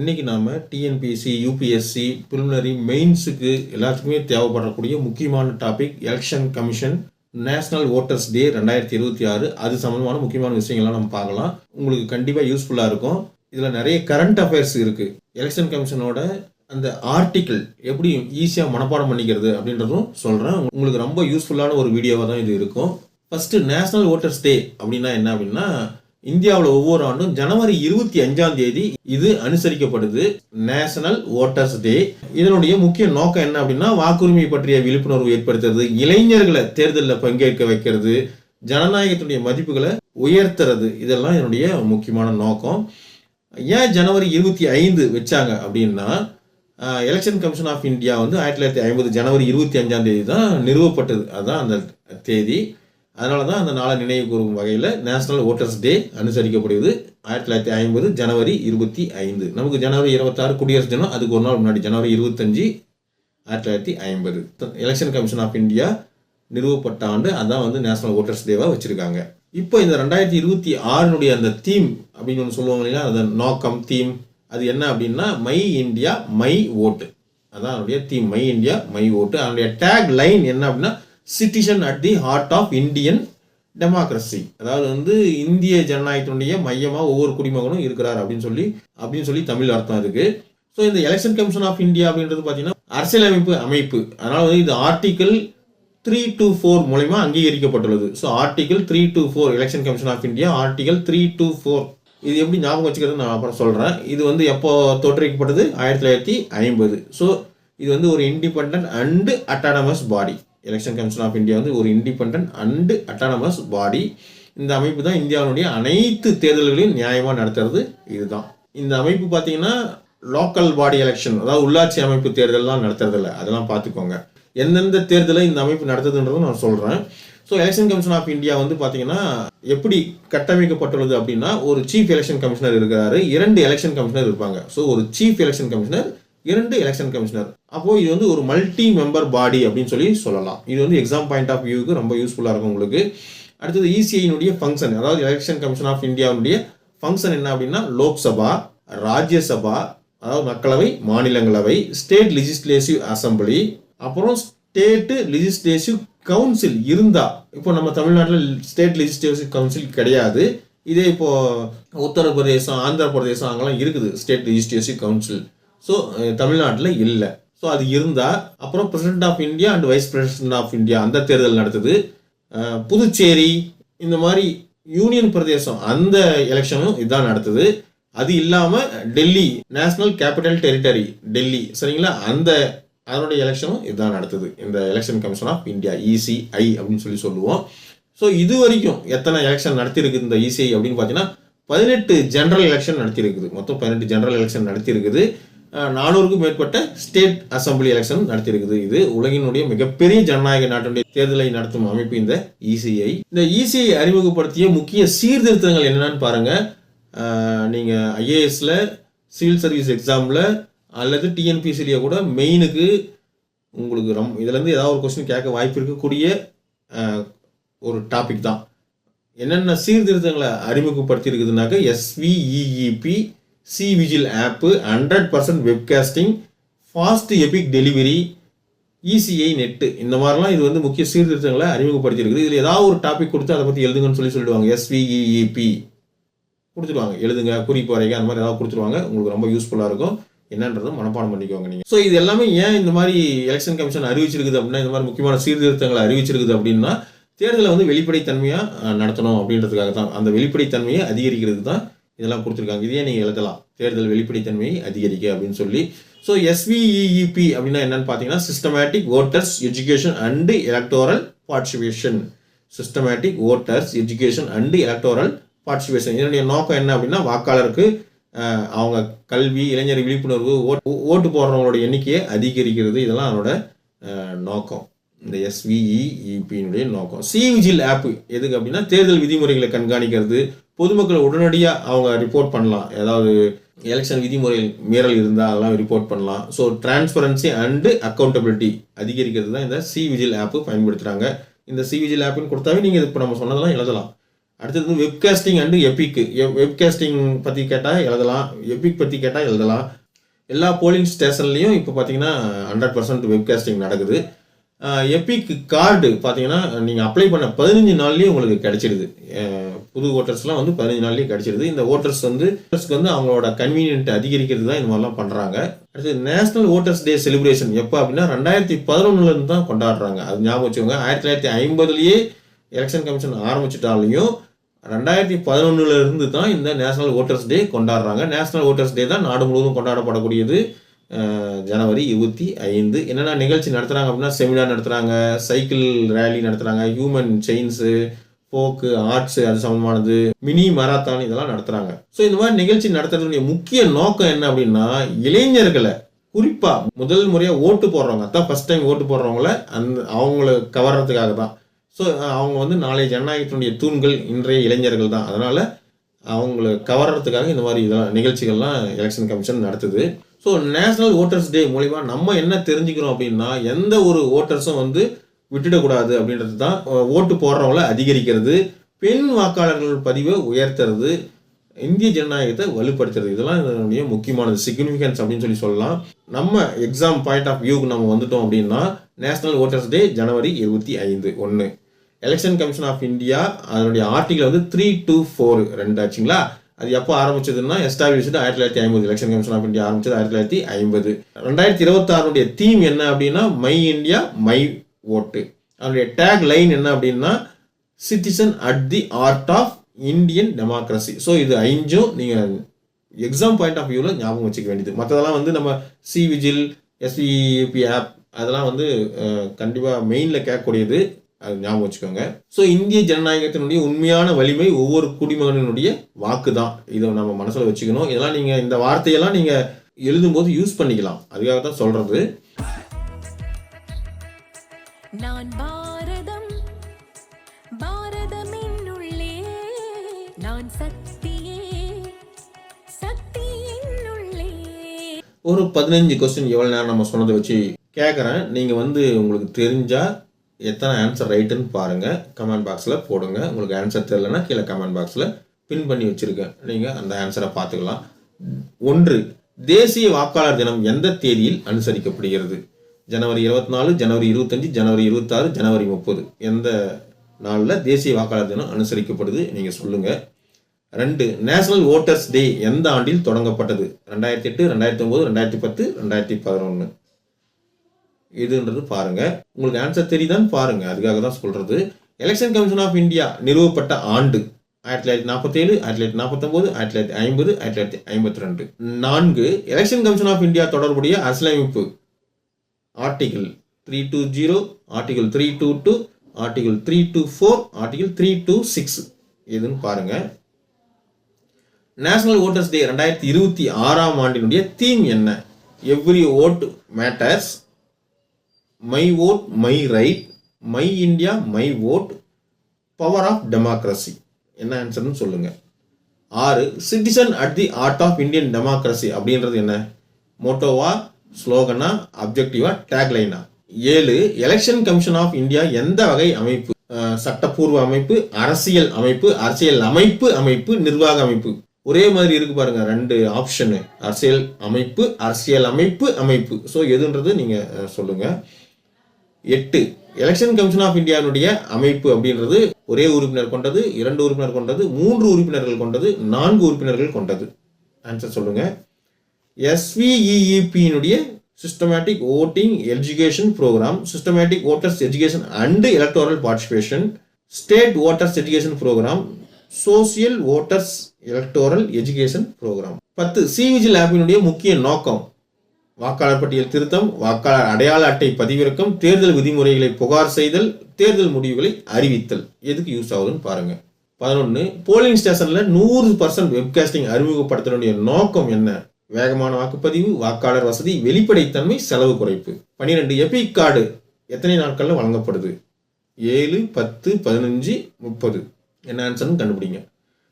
இன்றைக்கி நாம் TNPSC UPSC preliminary மெயின்ஸுக்கு எல்லாத்துக்குமே தேவைப்படக்கூடிய முக்கியமான topic election commission national voters day ரெண்டாயிரத்தி இருபத்தி ஆறு. அது சம்மந்தமான முக்கியமான விஷயங்கள்லாம் நம்ம பார்க்கலாம். உங்களுக்கு கண்டிப்பாக யூஸ்ஃபுல்லாக இருக்கும். இதில் நிறைய கரண்ட் அஃபேர்ஸ் இருக்குது எலெக்ஷன் கமிஷனோட அந்த ஆர்டிக்கிள் எப்படி ஈஸியாக மனப்பாடம் பண்ணிக்கிறது அப்படின்றதும் சொல்கிறேன் உங்களுக்கு ரொம்ப யூஸ்ஃபுல்லான ஒரு வீடியோவாக தான் இது இருக்கும். ஃபஸ்ட்டு நேஷனல் ஓட்டர்ஸ் டே அப்படின்னா என்ன அப்படின்னா இந்தியாவில் ஒவ்வொரு ஆண்டும் ஜனவரி இருபத்தி அஞ்சாம் தேதி இது அனுசரிக்கப்படுது. நேஷனல் ஓட்டர்ஸ் டே இதனுடைய முக்கிய நோக்கம் என்ன அப்படின்னா வாக்குரிமை பற்றிய விழிப்புணர்வு ஏற்படுத்துறது இளைஞர்களை தேர்தலில் பங்கேற்க வைக்கிறது ஜனநாயகத்துடைய மதிப்புகளை உயர்த்துறது. இதெல்லாம் என்னுடைய முக்கியமான நோக்கம். ஏன் ஜனவரி இருபத்தி ஐந்து வச்சாங்க அப்படின்னா எலெக்ஷன் கமிஷன் ஆஃப் இந்தியா வந்து ஆயிரத்தி தொள்ளாயிரத்தி ஐம்பது ஜனவரி இருபத்தி அஞ்சாம் தேதி தான் நிறுவப்பட்டது. அதுதான் அந்த தேதி. அதனால தான் அந்த நாளை நினைவு கூறும் வகையில் நேஷனல் ஓட்டர்ஸ் டே அனுசரிக்கப்படுவது ஆயிரத்தி தொள்ளாயிரத்தி ஐம்பது ஜனவரி இருபத்தி ஐந்து. நமக்கு ஜனவரி இருபத்தாறு குடியரசு தினம். அதுக்கு ஒரு நாள் முன்னாடி ஜனவரி இருபத்தஞ்சி ஆயிரத்தி தொள்ளாயிரத்தி ஐம்பது. எலெக்ஷன் கமிஷன் ஆஃப் இந்தியா நிறுவப்பட்ட ஆண்டு அதான் வந்து நேஷனல் ஓட்டர்ஸ் டேவாக வச்சுருக்காங்க. இப்போ இந்த ரெண்டாயிரத்தி இருபத்தி ஆறினுடைய அந்த தீம் அப்படின்னு ஒன்று சொல்லுவாங்க இல்லையா அந்த நோக்கம் தீம் அது என்ன அப்படின்னா மை இந்தியா மை ஓட்டு அதான் அதனுடைய தீம் மை இந்தியா மை ஓட்டு அதனுடைய டேக் லைன் என்ன அப்படின்னா citizen at the heart of Indian democracy அதாவது வந்து இந்திய ஜனநாயகத்தினுடைய மையமாக ஒவ்வொரு குடிமகனும் இருக்கிறார் அப்படின்னு சொல்லி அப்படின்னு சொல்லி தமிழ் அர்த்தம் இருக்கு ஸோ இந்த எலெக்ஷன் கமிஷன் ஆஃப் இந்தியா அப்படின்றது பார்த்தீங்கன்னா அரசியலமைப்பு அமைப்பு. அதனால வந்து இது ஆர்டிகிள் த்ரீ டூ ஃபோர் மூலயமா அங்கீகரிக்கப்பட்டுள்ளது. So article three two four election commission of India article three two four இது எப்படி ஞாபகம் வச்சுக்கிறது நான் அப்புறம் சொல்கிறேன் இது வந்து எப்போ தோற்றுவிக்கப்பட்டது? ஆயிரத்தி தொள்ளாயிரத்தி ஐம்பது. ஸோ இது வந்து ஒரு independent and autonomous body election commission of India வந்து ஒரு இண்டிபெண்ட் அண்டு அட்டானமஸ் பாடி இந்த அமைப்பு தான் இந்தியாவுடைய அனைத்து தேர்தல்களையும் நியாயமாக நடத்துறது இதுதான். இந்த அமைப்பு பார்த்தீங்கன்னா லோக்கல் பாடி எலெக்ஷன் அதாவது உள்ளாட்சி அமைப்பு தேர்தல்லாம் நடத்துறதில்ல. அதெல்லாம் பார்த்துக்கோங்க எந்தெந்த தேர்தலை இந்த அமைப்பு நடத்துதுன்றதும் நான் சொல்கிறேன் so election commission of India வந்து பார்த்தீங்கன்னா எப்படி கட்டமைக்கப்பட்டுள்ளது அப்படின்னா ஒரு சீஃப் எலெக்ஷன் கமிஷனர் இருக்கிறாரு இரண்டு எலெக்ஷன் கமிஷனர் இருப்பாங்க. ஸோ ஒரு சீஃப் எலெக்ஷன் கமிஷனர் இரண்டு எலெக்ஷன் கமிஷனர் அப்போது இது வந்து ஒரு மல்டி மெம்பர் பாடி அப்படின்னு சொல்லி சொல்லலாம். இது வந்து எக்ஸாம் பாயிண்ட் ஆஃப் வியூக்கு ரொம்ப யூஸ்ஃபுல்லாக இருக்கும் உங்களுக்கு. அடுத்தது இசிஐனுடைய ஃபங்க்ஷன் அதாவது எலெக்ஷன் கமிஷன் ஆஃப் இந்தியாவுடைய ஃபங்க்ஷன் என்ன அப்படின்னா லோக்சபா ராஜ்யசபா அதாவது மக்களவை மாநிலங்களவை ஸ்டேட் லெஜிஸ்லேட்டிவ் அசம்பிளி அப்புறம் ஸ்டேட்டு லெஜிஸ்லேட்டிவ் கவுன்சில் இருந்தா இப்போ நம்ம தமிழ்நாட்டில் ஸ்டேட் லெஜிஸ்லேட்டிவ் கவுன்சில் கிடையாது. இதே இப்போ உத்தரப்பிரதேசம் ஆந்திர பிரதேசம் அங்கெல்லாம் இருக்குது ஸ்டேட் லெஜிஸ்லேட்டிவ் கவுன்சில் ஸோ தமிழ்நாட்டில் இல்லை. ஸோ அது இருந்தால் அப்புறம் president of India and vice president of India அந்த தேர்தல் நடத்துது புதுச்சேரி இந்த மாதிரி யூனியன் பிரதேசம் அந்த எலெக்ஷனும் இதான் நடத்துது அது இல்லாமல் Delhi national capital territory Delhi சரிங்களா? அந்த அதனுடைய எலெக்ஷனும் இதுதான் நடத்துது இந்த election commission of India ECI அப்படின்னு சொல்லி சொல்லுவோம். ஸோ இது வரைக்கும் எத்தனை எலெக்ஷன் நடத்தியிருக்குது இந்த இசிஐ அப்படின்னு பார்த்தீங்கன்னா பதினெட்டு ஜென்ரல் எலெக்ஷன் நடத்தியிருக்குது மொத்தம் பதினெட்டு ஜென்ரல் எலெக்ஷன் நடத்தியிருக்குது நானூறுக்கும் மேற்பட்ட ஸ்டேட் அசம்பிளி எலெக்ஷன் நடத்தியிருக்குது. இது உலகினுடைய மிகப்பெரிய ஜனநாயக நாட்டினுடைய தேர்தலை நடத்தும் அமைப்பு இந்த இசிஐ இந்த இசிஐ அறிமுகப்படுத்திய முக்கிய சீர்திருத்தங்கள் என்னென்னு பாருங்க. நீங்கள் ஐஏஎஸில் சிவில் சர்வீஸ் எக்ஸாமில் அல்லது டிஎன்பிசிலேயே கூட மெயினுக்கு உங்களுக்கு ரம் இதுலேருந்து ஏதாவது ஒரு கொஸ்டின் கேட்க வாய்ப்பு இருக்கக்கூடிய ஒரு டாபிக் தான். என்னென்ன சீர்திருத்தங்களை அறிமுகப்படுத்தியிருக்குதுனாக்க SVEEP C vigil app hundred percent webcasting fast EPIC delivery ECI net இந்த மாதிரிலாம் இது வந்து முக்கிய சீர்திருத்தங்களை அறிமுகப்படுத்தியிருக்குது இதில் ஏதாவது ஒரு டாபிக் கொடுத்து அதை பற்றி எழுதுங்கன்னு சொல்லி சொல்லிடுவாங்க. எஸ்விஇஇபி கொடுத்துருவாங்க எழுதுங்க குறிப்பு வரைங்க அந்த மாதிரி ஏதாவது கொடுத்துருவாங்க உங்களுக்கு ரொம்ப யூஸ்ஃபுல்லாக இருக்கும். என்னன்றதை மனப்பாடம் பண்ணிக்கோங்க நீங்கள் ஸோ இது எல்லாமே ஏன் இந்த மாதிரி எலெக்ஷன் கமிஷன் அறிவிச்சிருக்குது அப்படின்னா இந்த மாதிரி முக்கியமான சீர்திருத்தங்களை அறிவிச்சிருக்குது அப்படின்னா தேர்தலை வந்து வெளிப்படைத்தன்மையாக நடத்தணும் அப்படின்றதுக்காக தான் அந்த வெளிப்படைத்தன்மையை அதிகரிக்கிறது தான் இதெல்லாம் கொடுத்துருக்காங்க. இதையே நீங்கள் எழுதலாம். தேர்தல் வெளிப்படைத்தன்மையை அதிகரிக்க அப்படின்னு சொல்லி. ஸோ எஸ்விஇஇபி அப்படின்னா என்னன்னு பார்த்தீங்கன்னா systematic voters education and electoral participation systematic voters education and electoral participation இதனுடைய நோக்கம் என்ன அப்படின்னா வாக்காளருக்கு அவங்க கல்வி இளைஞர் விழிப்புணர்வு ஓட்டு ஓட்டு போடுறவங்களோட எண்ணிக்கையை அதிகரிக்கிறது. இதெல்லாம் அதனோட நோக்கம். இந்த எஸ்விஇபியினுடைய நோக்கம். சிவிஜில் ஆப் எதுக்கு அப்படின்னா தேர்தல் விதிமுறைகளை கண்காணிக்கிறது பொதுமக்கள் உடனடியாக அவங்க ரிப்போர்ட் பண்ணலாம். ஏதாவது எலெக்ஷன் விதிமுறை மீறல் இருந்தால் அதெல்லாம் ரிப்போர்ட் பண்ணலாம். ஸோ டிரான்ஸ்பரன்சி அண்டு அக்கௌண்டபிலிட்டி அதிகரிக்கிறது தான் இந்த சி விஜில் ஆப்பு பயன்படுத்துகிறாங்க இந்த சி விஜில் ஆப்புன்னு கொடுத்தாவே நீங்கள் இப்போ நம்ம சொன்னதெல்லாம் எழுதலாம். அடுத்தது வெப்காஸ்டிங் அண்டு எபிக்கு வெப்காஸ்டிங் பற்றி கேட்டால் எழுதலாம். எபிக் பற்றி கேட்டால் எழுதலாம். எல்லா போலிங் ஸ்டேஷன்லேயும் இப்போ பார்த்தீங்கன்னா ஹண்ட்ரட் பர்சன்ட் வெப்காஸ்டிங் நடக்குது. எபிக் கார்டு பார்த்தீங்கன்னா நீங்கள் அப்ளை பண்ண பதினஞ்சு நாள்லேயே உங்களுக்கு கிடச்சிடுது புது ஓட்டர்ஸ்லாம் வந்து பதினஞ்சு நாள்லேயே கிடச்சிருது. இந்த ஓட்டர்ஸ் வந்து ஓட்டர்ஸ்க்கு வந்து அவங்களோட கன்வீனியன்ட் அதிகரிக்கிறது தான் இந்த மாதிரிலாம் பண்ணுறாங்க அடுத்து நேஷனல் ஓட்டர்ஸ் டே செலிப்ரேஷன் எப்போ அப்படின்னா ரெண்டாயிரத்தி பதினொன்னுலேருந்து தான் கொண்டாடுறாங்க. அது ஞாபகம் வச்சுக்கோங்க. ஆயிரத்தி தொள்ளாயிரத்தி ஐம்பதுலேயே எலெக்ஷன் கமிஷன் ஆரம்பிச்சிட்டாலையும் ரெண்டாயிரத்தி பதினொன்னுலேருந்து தான் இந்த நேஷனல் ஓட்டர்ஸ் டே கொண்டாடுறாங்க. நேஷனல் ஓட்டர்ஸ் டே தான் நாடு முழுவதும் கொண்டாடப்படக்கூடியது. ஜனவரி இருபத்தி ஐந்து. என்னென்ன நிகழ்ச்சி நடத்துகிறாங்க அப்படின்னா செமினார் நடத்துகிறாங்க சைக்கிள் ரேலி நடத்துகிறாங்க ஹியூமன் செயின்ஸு போக்கு ஆர்ட்ஸு அது சம்மந்தமானது மினி மராத்தான் இதெல்லாம் நடத்துகிறாங்க ஸோ இந்த மாதிரி நிகழ்ச்சி நடத்துறதுடைய முக்கிய நோக்கம் என்ன அப்படின்னா இளைஞர்களை குறிப்பாக முதல் முறையாக ஓட்டு போடுறவங்க அதான் ஃபஸ்ட் டைம் ஓட்டு போடுறவங்கள அந்த அவங்கள கவர்றதுக்காக தான். ஸோ அவங்க வந்து நாளைய ஜனநாயகத்தினுடைய தூண்கள் இன்றைய இளைஞர்கள் தான். அதனால் அவங்கள கவர்றதுக்காக இந்த மாதிரி இதெல்லாம் நிகழ்ச்சிகள்லாம் எலெக்ஷன் கமிஷன் நடத்துது. ஸோ நேஷ்னல் ஓட்டர்ஸ் டே மூலிமா நம்ம என்ன தெரிஞ்சுக்கிறோம் அப்படின்னா எந்த ஒரு ஓட்டர்ஸும் வந்து விட்டுடக்கூடாது அப்படின்றது தான் ஓட்டு போடுறவங்கள அதிகரிக்கிறது பெண் வாக்காளர்கள் பதிவை உயர்த்துறது இந்திய ஜனநாயகத்தை வலுப்படுத்துறது. இதெல்லாம் இதனுடைய முக்கியமானது சிக்னிஃபிகன்ஸ் அப்படின்னு சொல்லி சொல்லலாம். நம்ம எக்ஸாம் பாயிண்ட் ஆஃப் வியூக்கு நம்ம வந்துட்டோம் அப்படின்னா நேஷனல் ஓட்டர்ஸ் டே ஜனவரி இருபத்தி ஐந்து ஒன்று எலெக்ஷன் கமிஷன் ஆஃப் இந்தியா அதனுடைய ஆர்டிகல் வந்து த்ரீ டூ ஃபோர் ரெண்டு ஆச்சுங்களா? அது எப்போ ஆரம்பிச்சதுன்னா எஸ்டாப்ளிஷ்டு ஆயிரத்தி தொள்ளாயிரத்தி ஐம்பது எலெக்ஷன் கமிஷன் ஆஃப் இந்தியா ஆரம்பிச்சது ஆயிரத்தி தொள்ளாயிரத்தி ஐம்பது. ரெண்டாயிரத்தி இருபத்தாறுடைய தீம் என்ன அப்படின்னா மை இந்தியா மை ஓட்டு அதனுடைய டேக் லைன் என்ன அப்படின்னா citizen at the heart of Indian democracy so இது ஐந்தும் நீங்கள் எக்ஸாம் பாயிண்ட் ஆஃப் வியூவில் ஞாபகம் வச்சுக்க வேண்டியது. மற்றதெல்லாம் வந்து நம்ம சி விஜில் எஸ்விபி ஆப் அதெல்லாம் வந்து கண்டிப்பாக மெயினில் கேட்கக்கூடியது அது ஞாபகம் வச்சுக்கோங்க. ஸோ இந்திய ஜனநாயகத்தினுடைய உண்மையான வலிமை ஒவ்வொரு குடிமகனினுடைய வாக்கு தான் இதை நம்ம மனசில் வச்சுக்கணும். இதெல்லாம் நீங்கள் இந்த வார்த்தையெல்லாம் நீங்கள் எழுதும்போது யூஸ் பண்ணிக்கலாம். அதுக்காக தான் சொல்கிறது நான் பாரதம் பாரதம் என்னுள்ளே நான் சக்தியே சக்தி என்னுள்ளே ஒரு பதினஞ்சு கொஸ்டின் எவ்வளோ நேரம் நம்ம சொன்னதை வச்சு கேட்குறேன் நீங்கள் வந்து உங்களுக்கு தெரிஞ்சால் எத்தனை ஆன்சர் ரைட்டுன்னு பாருங்கள் கமெண்ட் பாக்ஸில் போடுங்க. உங்களுக்கு ஆன்சர் தெரிலனா கீழே கமெண்ட் பாக்ஸில் பின் பண்ணி வச்சுருக்கேன். நீங்கள் அந்த ஆன்சரை பார்த்துக்கலாம். ஒன்று தேசிய வாக்காளர் தினம் எந்த தேதியில் அனுசரிக்கப்படுகிறது? ஜனவரி இருபத்தி நாலு ஜனவரி இருபத்தஞ்சு ஜனவரி இருபத்தாறு ஜனவரி முப்பது. எந்த நாளில் தேசிய வாக்காளர் தினம் அனுசரிக்கப்படுது? நீங்கள் சொல்லுங்கள் ரெண்டு நேஷனல் ஓட்டர்ஸ் டே எந்த ஆண்டில் தொடங்கப்பட்டது? ரெண்டாயிரத்தி எட்டு ரெண்டாயிரத்தி ஒம்பது ரெண்டாயிரத்தி பத்து ரெண்டாயிரத்தி பதினொன்று எதுன்றது பாருங்க. உங்களுக்கு ஆன்சர் தெரியுதான்னு பாருங்க. அதுக்காக தான் சொல்றது. எலெக்ஷன் கமிஷன் ஆஃப் இந்தியா நிறுவப்பட்ட ஆண்டு ஆயிரத்தி தொள்ளாயிரத்தி நாற்பத்தேழு ஆயிரத்தி தொள்ளாயிரத்தி நாற்பத்தொம்போது ஆயிரத்தி தொள்ளாயிரத்தி ஐம்பது ஆயிரத்தி தொள்ளாயிரத்தி ஐம்பத்தி ரெண்டு. நான்கு எலெக்ஷன் கமிஷன் ஆஃப் இந்தியா தொடர்புடைய அரசியலமைப்பு. Article three two zero article three two two article three two four article three two six எதுன்னு பாருங்க. நேஷனல் ஓட்டர்ஸ் டே ரெண்டாயிரத்தி இருபத்தி ஆறாம் ஆண்டினுடைய தீம் என்ன? Every vote matters my vote my right my India my vote power of democracy. என்ன ஆன்சர்னு சொல்லுங்க. ஆறு citizen at the heart of Indian democracy அப்படின்றது என்ன? மோட்டோவா ஸ்லோகனா அப்ஜெக்டிவா டேக்லைனா? ஏழு எலெக்ஷன் கமிஷன் ஆஃப் இந்தியா எந்த வகை அமைப்பு? சட்டப்பூர்வ அமைப்பு அரசியல் அமைப்பு அரசியல் அமைப்பு அமைப்பு நிர்வாக அமைப்பு. ஒரே மாதிரி இருக்கு பாருங்க ரெண்டு ஆப்ஷனு அரசியல் அமைப்பு அரசியல் அமைப்பு அமைப்பு. ஸோ எதுன்றது நீங்க சொல்லுங்கள் சொல்லுங்க. எட்டு. எலெக்ஷன் கமிஷன் ஆஃப் இந்தியாவுடைய அமைப்பு அப்படின்றது ஒரே உறுப்பினர் கொண்டது இரண்டு உறுப்பினர் கொண்டது மூன்று உறுப்பினர்கள் கொண்டது நான்கு உறுப்பினர்கள் கொண்டது. ஆன்சர் சொல்லுங்க. எஸ்விஇஇபியினுடைய systematic voting education program systematic voters education and electoral participation state voters education program social voters electoral education program பத்து சிவிஜில் ஆப்பினுடைய முக்கிய நோக்கம். வாக்காளர் பட்டியல் திருத்தம் வாக்காளர் அடையாள அட்டை பதிவிறக்கம் தேர்தல் விதிமுறைகளை புகார் செய்தல் தேர்தல் முடிவுகளை அறிவித்தல். எதுக்கு யூஸ் ஆகுதுன்னு பாருங்க. பதினொன்று போலிங் ஸ்டேஷன்ல நூறு பர்சன்ட் வெப்காஸ்டிங் அறிமுகப்படுத்தனுடைய நோக்கம் என்ன? வேகமான வாக்குப்பதிவு வாக்காளர் வசதி வெளிப்படைத்தன்மை செலவு குறைப்பு. பன்னிரெண்டு எபிக் கார்டு எத்தனை நாட்கள்ல வழங்கப்படுது? ஏழு பத்து பதினஞ்சு முப்பது. என்ன ஆன்சர்னு கண்டுபிடிங்க.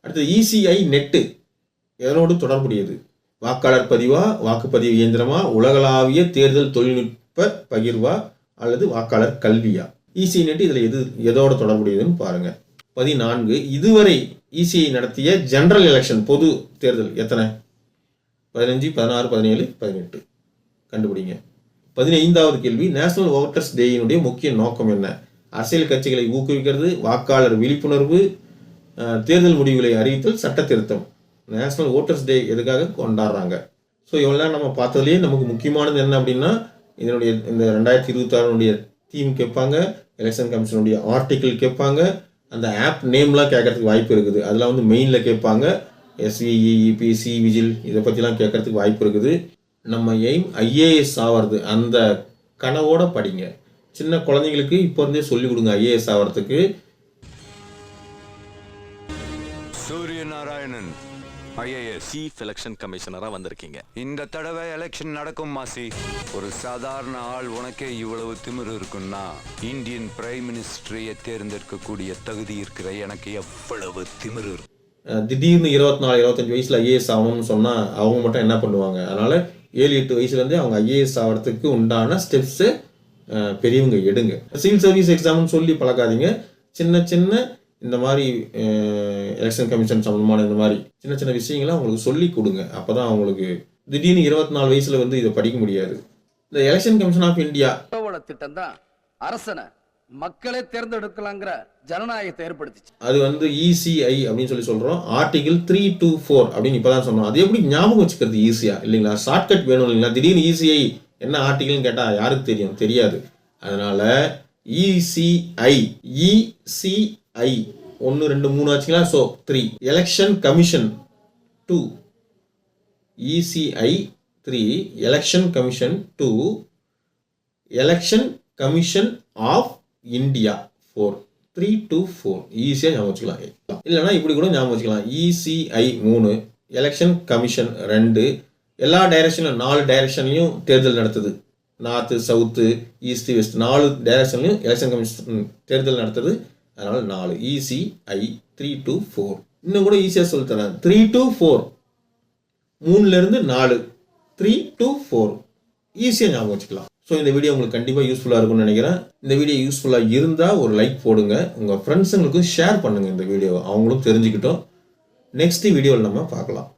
அடுத்து இசிஐ நெட்டு எதனோடு தொடர்புடையது? வாக்காளர் பதிவா வாக்குப்பதிவு இயந்திரமா உலகளாவிய தேர்தல் தொழில்நுட்ப பகிர்வா அல்லது வாக்காளர் கல்வியா? இசி நெட் இதில் எது எதோட தொடர்புடையதுன்னு பாருங்க. பதினான்கு இதுவரை இசிஐ நடத்திய ஜெனரல் எலெக்ஷன் பொது தேர்தல் எத்தனை? பதினஞ்சு பதினாறு பதினேழு பதினெட்டு. கண்டுபிடிங்க. பதினைந்தாவது கேள்வி நேஷனல் ஓட்டர்ஸ் டேயினுடைய முக்கிய நோக்கம் என்ன? அரசியல் கட்சிகளை ஊக்குவிக்கிறது வாக்காளர் விழிப்புணர்வு தேர்தல் முடிவுகளை அறிவித்தல் சட்ட திருத்தம். நேஷ்னல் ஓட்டர்ஸ் டே எதுக்காக கொண்டாடுறாங்க? ஸோ இவெல்லாம் நம்ம பார்த்ததுலேயே நமக்கு முக்கியமானது என்ன அப்படின்னா இதனுடைய இந்த ரெண்டாயிரத்தி இருபத்தாறுனுடைய தீம் கேட்பாங்க எலெக்ஷன் கமிஷனுடைய ஆர்டிக்கிள் கேட்பாங்க அந்த ஆப் நேம்லாம் கேட்கறதுக்கு வாய்ப்பு இருக்குது. அதெல்லாம் வந்து மெயினில் கேட்பாங்க. எஸ்விஇஇபிசி விஜில் இதை பற்றிலாம் கேட்கறதுக்கு வாய்ப்பு இருக்குது. நம்ம எய்ம் ஐஏஎஸ் ஆகிறது அந்த கனவோட படிங்க. சின்ன குழந்தைங்களுக்கு இப்போ இருந்தே சொல்லிக் கொடுங்க ஐஏஎஸ் ஆகிறதுக்கு நாராயணன். ஐஏஎஸ் சீஃப் எலெக்ஷன் கமிஷனரா வந்திருக்கீங்க. இந்த தடவை எலெக்ஷன் நடக்கும் மாசி. ஒரு சாதாரண ஆள் உனக்கே இவ்வளவு திமிரு இருக்குன்னா இந்தியன் பிரைம் மினிஸ்டரையே தேர்ந்தெடுக்கக்கூடிய தகுதி இருக்கிற எனக்கு எவ்வளவு திமிரு இருக்கும் திடீர்னு இருபத்தி நாலு இருபத்தஞ்சு வயசில் ஐஏஎஸ் ஆகணும்னு சொன்னால் அவங்க மட்டும் என்ன பண்ணுவாங்க? அதனால் ஏழு எட்டு வயசுலேருந்தே அவங்க ஐஏஎஸ் ஆகிறதுக்கு உண்டான ஸ்டெப்ஸு பெரியவங்க எடுங்க. சிவில் சர்வீஸ் எக்ஸாம்னு சொல்லி பழக்காதீங்க சின்ன சின்ன இந்த மாதிரி எலெக்ஷன் கமிஷன் சம்மந்தமான இந்த மாதிரி சின்ன சின்ன விஷயங்களை அவங்களுக்கு சொல்லி கொடுங்க. அப்போ தான் அவங்களுக்கு திடீர்னு இருபத்தி நாலு வயசில் வந்து இதை படிக்க முடியாது. இந்த எலெக்ஷன் கமிஷன் ஆஃப் இந்தியா திட்டம் தான் அரசனை மக்களே தேர்ந்தெடுக்கலாங்கிற ஜனநாயகத்தை ஏற்படுத்திச்சு. அது வந்து இசிஐ அப்படின்னு சொல்லி சொல்கிறோம் ஆர்டிகிள் த்ரீ டூ ஃபோர் அப்படின்னு இப்போ தான் சொன்னோம். அது எப்படி ஞாபகம் வச்சுக்கிறது ஈஸியாக இல்லைங்களா? ஷார்ட்கட் வேணும் இல்லைங்களா? திடீர்னு இசிஐ என்ன ஆர்டிகிள்னு கேட்டால் யாருக்கு தெரியும்? தெரியாது. அதனால் E இசிஐ ஐ. ஒன்று ரெண்டு மூணு ஆச்சுங்களா? So three election commission two ECI three election commission two election commission of India four three two four ஈஸியாக ஞாபகம் வச்சுக்கலாம். இல்லைன்னா இப்படி கூட ஞாபகம் வச்சுக்கலாம். இசிஐ மூணு. எலெக்ஷன் கமிஷன் ரெண்டு. எல்லா டைரக்ஷனும் நாலு டைரக்ஷன்லையும் தேர்தல் நடத்துது. நார்த்து சவுத்து ஈஸ்ட் வெஸ்ட் நாலு டைரக்ஷன்லையும் எலெக்ஷன் கமிஷன் தேர்தல் நடத்துது. அதனால் நாலு. இசிஐ த்ரீ டூ ஃபோர் இன்னும் கூட ஈஸியாக சொல்லித்தரேன் த்ரீ டூ ஃபோர் மூணுலேருந்து நாலு. த்ரீ டூ ஃபோர் ஈஸியாக ஞாபகம் வச்சுக்கலாம். ஸோ இந்த வீடியோ உங்களுக்கு கண்டிப்பாக யூஸ்ஃபுல்லாக இருக்கும்னு நினைக்கிறேன். இந்த வீடியோ யூஸ்ஃபுல்லாக இருந்தால் ஒரு லைக் போடுங்க. உங்கள் ஃப்ரெண்ட்ஸுங்களுக்கும் ஷேர் பண்ணுங்கள் இந்த வீடியோவை அவங்களும் தெரிஞ்சுக்கிட்டோம். நெக்ஸ்ட் வீடியோவில் நம்ம பார்க்கலாம்.